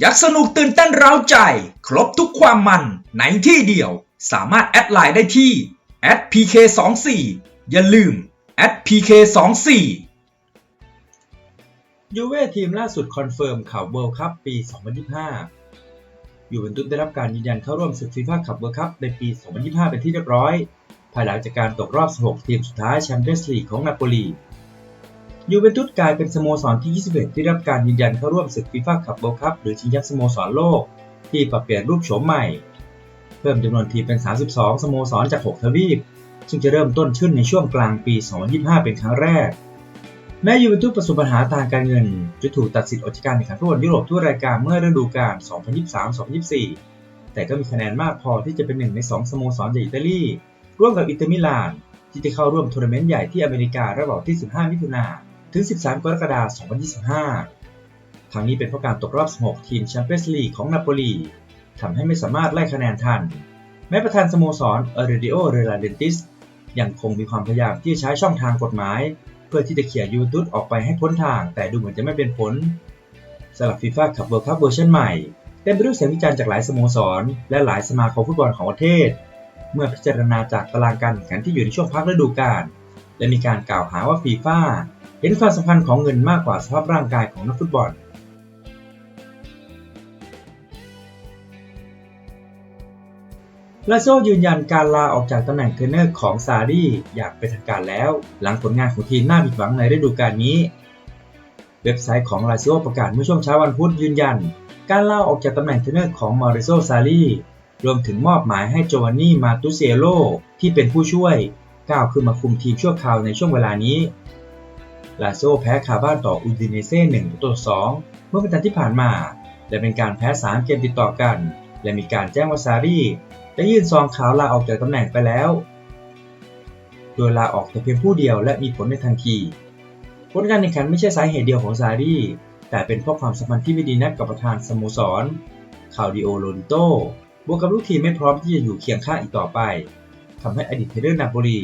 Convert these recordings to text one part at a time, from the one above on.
อยากสนุกตื่นเต้นเร้าใจ ครบทุกความมันในที่เดียว สามารถแอดไลน์ได้ที่ @pk24 อย่าลืม @pk24 ยูเว่ทีมล่าสุดคอนเฟิร์มข่าวเวิลด์คัพปี 2025 ยูเวนตุสได้รับการยืนยันเข้าร่วมศึกฟีฟ่าคัพเวิลด์คัพในปี 2025 เป็นที่เรียบร้อย ภายหลังจากการตกรอบ 16 ทีมสุดท้ายแชมเปี้ยนส์ลีกของนาโปลี ยูเวนตุสกลายเป็นสโมสรที่ 21 ที่ได้รับการยืนยันเข้าร่วมศึกฟีฟ่าคัพเวิลด์คัพหรือชิงแชมป์สโมสรโลก ที่ปรับเปลี่ยนรูปโฉมใหม่ เพิ่มจำนวนทีมเป็น 32 สโมสรจาก 6 ทวีป ซึ่งจะเริ่มต้นขึ้นในช่วงกลางปี 2025 เป็นครั้งแรก แม้ยูเวนตุสประสบปัญหาทางการเงินจะถูกตัดสิทธิ์ออกจากการแข่งขันฟุตบอลยุโรปทั่วรายการเมื่อฤดูกาล 2023-2024 แต่ก็มีคะแนนมากพอที่จะเป็นหนึ่งใน 2 สโมสรจากอิตาลีร่วมกับอินเตอร์มิลานที่จะเข้าร่วมทัวร์นาเมนต์ใหญ่ที่อเมริการะหว่างที่ 15 มิถุนายน ถึง 13 กรกฎาคม 2025 ทางนี้เป็นเพราะการตกรอบ 16 ทีมแชมเปี้ยนส์ลีกของนาโปลีทำให้ไม่สามารถไล่คะแนนทัน แม้ประธานสโมสรเอเรดิโอเรลาเดนติสยังคงมีความพยายามที่จะใช้ช่องทางกฎหมาย เพื่อที่จะเขี่ยยูเวนตุสออกไปให้พ้นทาง แต่ดูเหมือนจะไม่เป็นผลสำหรับฟีฟ่าคัพเวิลด์คัพเวอร์ชันใหม่เต็มไปด้วยเสียงวิจารณ์จากหลายสโมสร และหลายสมาคมฟุตบอลของประเทศ เมื่อพิจารณาจากตารางการแข่งขันที่อยู่ในช่วงพักฤดูกาล และมีการกล่าวหาว่าฟีฟ่าเห็นความสำคัญของเงินมากกว่าสภาพร่างกายของนักฟุตบอลลาโซยืนยันการลาออกจากตำแหน่งเทรนเนอร์ของซาดีอย่างเป็นทางการแล้ว หลังผลงานของทีมน่าผิดหวังในฤดูกาลนี้ เว็บไซต์ของลาซิโอประกาศเมื่อช่วงเช้าวันพุธยืนยัน การลาออกจากตำแหน่งเทรนเนอร์ของมาริโซซารีรวมถึงมอบหมายให้โจวานนี่มาตุเซโลที่เป็นผู้ช่วย ก้าวขึ้นมาคุมทีมชั่วคราวในช่วงเวลานี้ ลาโซแพ้คาบ้านต่ออูดิเนเซ่1ต่อ2เมื่อวันจันทร์ที่ผ่านมา และเป็นการแพ้3เกมติดต่อกัน และมีการแจ้งว่าซารีได้ยื่นซองขาวลาออกจากตำแหน่งไปแล้ว โดยลาออกแต่เพียงผู้เดียวและมีผลในทันทีผลการแข่งขันไม่ใช่สาเหตุเดียวของซารีแต่เป็นเพราะความสัมพันธ์ที่ไม่ดีนักกับประธานสโมสรคาวดิโอโรดิโตบวกกับลูกทีมไม่พร้อมที่จะอยู่เคียงข้างอีกต่อไป ทำให้อดีตเทรนเนอร์นาโปลี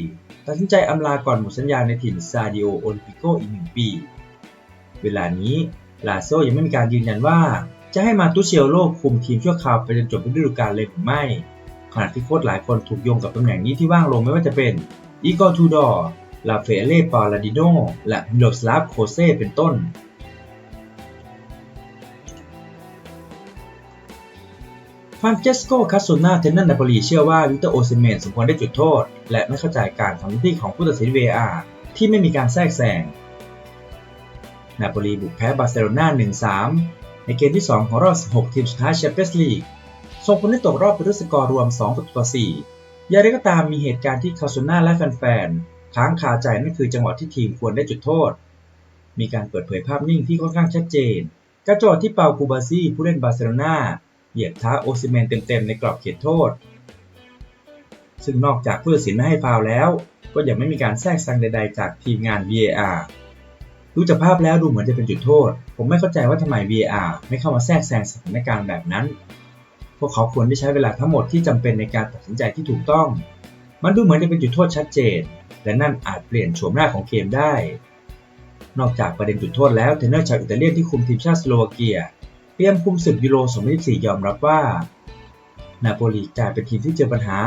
ตัดสินใจอำลาก่อนหมดสัญญาในถิ่นซาดิโอโอลิมปิโกอีกหนึ่งปี เวลานี้ลาโซยังไม่มีการยืนยันว่า จะให้มาตุเชลโลคุมทีมชั่วคราวไปจนจบฤดูกาลเลยหรือไม่ ขณะที่โค้ชหลายคนถูกโยงกับตำแหน่งนี้ที่ว่างลงไม่ว่าจะเป็นอีกอร์ทูดอร์ลาเฟเล่ปาลาดิโนและมิโลสลาฟโคเซเป็นต้น ฟานเจสโกคาโซนาเทนเนอร์นาโปลีเชื่อว่าวิเตอร์โอซิเมนสมควรได้จุดโทษ และไม่เข้าใจการทำหน้าที่ของผู้ตัดสิน VAR ที่ไม่มีการแทรกแซง นาโปลีบุกแพ้บาร์เซโลนา 1-3 ในเกมที่ 2 ของรอบ 16 ทีมสุดท้ายแชมเปี้ยนส์ลีกส่งผลให้ตกรอบไปด้วยสกอร์รวม 2 ต่อ 4 อย่างไรก็ตามมีเหตุการณ์ที่คาโซนาและแฟนๆค้างคาใจนั่นคือจังหวะที่ทีมควรได้จุดโทษ มีการเปิดเผยภาพนิ่งที่ค่อนข้างชัดเจน กระจอที่เปากูบาซีผู้เล่นบาร์เซโลนา เหยียบเท้าโอซิเมนเต็มๆในกรอบเขตโทษ ซึ่งนอกจากผู้ตัดสินไม่ให้ฟาวแล้ว ก็ยังไม่มีการแทรกแซงใดๆ จากทีมงาน VAR ดูจากภาพแล้วดูเหมือนจะเป็นจุดโทษ ผมไม่เข้าใจว่าทำไม VAR ไม่เข้ามาแทรกแซงสถานการณ์แบบนั้น พวกเขาควรได้ใช้เวลาทั้งหมดที่จำเป็นในการตัดสินใจที่ถูกต้อง มันดูเหมือนจะเป็นจุดโทษชัดเจน และนั่นอาจเปลี่ยนโฉมหน้าของเกมได้ นอกจากประเด็นจุดโทษแล้วเทรนเนอร์ชาวอิตาเลียนที่คุมทีมชาติสโลวาเกีย เตรียมคุมศึกยูโร 2024 ยอมรับว่า นาโปลีกลายเป็นทีมที่เจอปัญหา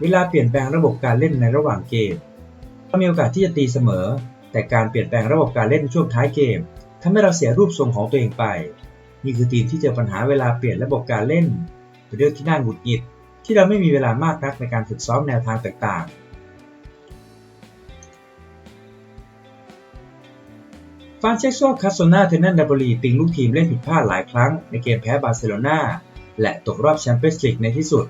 เวลาเปลี่ยนแปลงระบบการเล่นในระหว่างเกมเรามีโอกาสที่จะตีเสมอ แต่การเปลี่ยนแปลงระบบการเล่นช่วงท้ายเกมทำให้เราเสียรูปทรงของตัวเองไป นี่คือทีมที่เจอปัญหาเวลาเปลี่ยนระบบการเล่นเป็นเรื่องที่น่าหงุดหงิด ที่เราไม่มีเวลามากนักในการฝึกซ้อมแนวทางต่างๆ ฟานเชสโกคาโซนาเทนนันดาบลีติงลูกทีมเล่นผิดพลาดหลายครั้งในเกมแพ้บาร์เซโลนาและตกรอบแชมเปี้ยนส์ลีกในที่สุด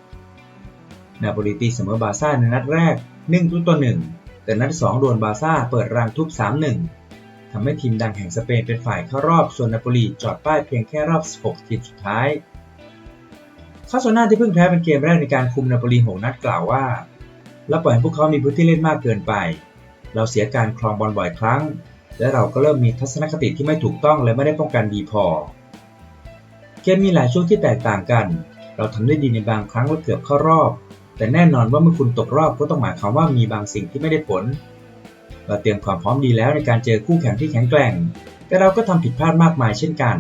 นาโปลีตีเสมอบาร์ซ่าในนัดแรก1ต่อ1แต่นัด 2 โดนบาร์ซ่าเปิดรังทุบ 3-1ทำให้ทีมดังแห่งสเปนเป็นฝ่ายเข้ารอบ ส่วนนาโปลีจอดป้ายเพียงแค่รอบ 16 ทีมสุดท้าย คาโซนาที่เพิ่งแพ้เป็นเกมแรกในการคุมนาโปลี6นัดกล่าวว่าเราปล่อยให้พวกเขามีพื้นที่เล่นมากเกินไป เราเสียการครองบอลบ่อยครั้ง และเราก็เริ่มมีทัศนคติที่ไม่ถูกต้องและไม่ได้ป้องกันดีพอ เกมมีหลายช่วงที่แตกต่างกัน เราทำได้ดีในบางครั้งและเกือบเข้ารอบ แต่แน่นอนว่าเมื่อคุณตกรอบก็ต้องหมายความว่ามีบางสิ่งที่ไม่ได้ผล เราเตรียมความพร้อมดีแล้วในการเจอคู่แข่งที่แข็งแกร่ง แต่เราก็ทำผิดพลาดมากมายเช่นกัน